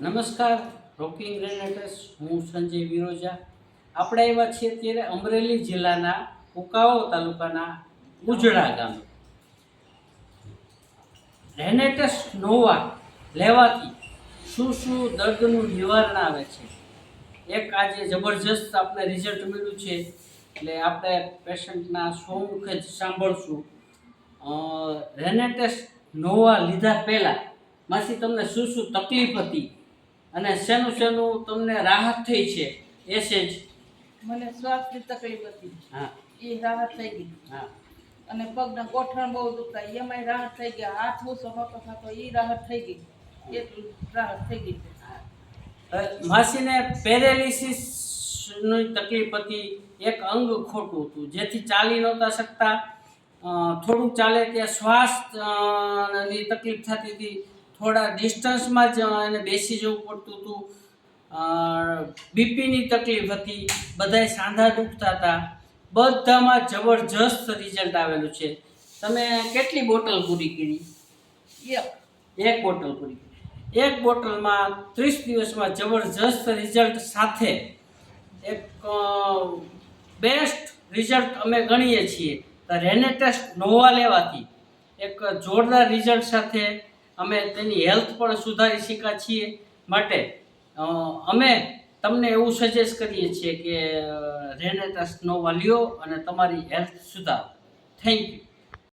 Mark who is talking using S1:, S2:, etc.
S1: નમસ્કાર રોકિંગ રેનેટર્સ હું સંજય વિરોજા. આપણે આવ્યા છીએ અત્યારે અમરેલી જિલ્લાના કુકાઓ તાલુકાના ઉજળા ગામે. રેનેટસ નોવા લેવાથી શું શું દર્દનું નિવારણ આવે છે? એક આજે જબરજસ્ત આપણે રિઝલ્ટ મળ્યું છે. એટલે આપણે પેશન્ટના સ્વમુખે જ સાંભળશું. રેનેટસ નોવા લીધા પહેલાં માસી તમને શું શું તકલીફ હતી? અને શેનું શેનું તમને રાહત થઈ છે એ છે જ.
S2: મને શ્વાસની તકલીફ હતી.
S1: હા.
S2: એ રાહત થઈ ગઈ.
S1: હા.
S2: અને પગના ગોઠણ બહુ દુખતા એમાં રાહત થઈ ગયા. હાથ ઓછો નહોતો થતો એ રાહત થઈ ગઈ. એટલું રાહત થઈ ગઈ.
S1: માસીને પેરેલિસિસની તકલીફ હતી એક અંગ ખોટું હતું જેથી ચાલી નહોતા શકતા. થોડુંક ચાલે ત્યાં શ્વાસની તકલીફ થતી હતી. થોડા ડિસ્ટન્સમાં જ એને બેસી જવું પડતું હતું. બીપીની તકલીફ હતી. બધાય સાંધા દુખતા હતા. બધામાં જબરજસ્ત રિઝલ્ટ આવેલું છે. તમે કેટલી બોટલ પૂરી કરી?
S2: એક.
S1: એક બોટલ પૂરી એક બોટલમાં ત્રીસ દિવસમાં જબરજસ્ત રિઝલ્ટ સાથે એક બેસ્ટ રિઝલ્ટ અમે ગણીએ છીએ. તો રેનેટેસ્ટ નોવા લેવાથી એક જોરદાર રિઝલ્ટ સાથે અમે તેની હેલ્થ પણ સુધારી શક્યા છીએ માટે અમે તમને એવું સજેસ્ટ કરીએ છીએ કે રેનેટા સ્નોવા લ્યો અને તમારી હેલ્થ સુધારો. Thank you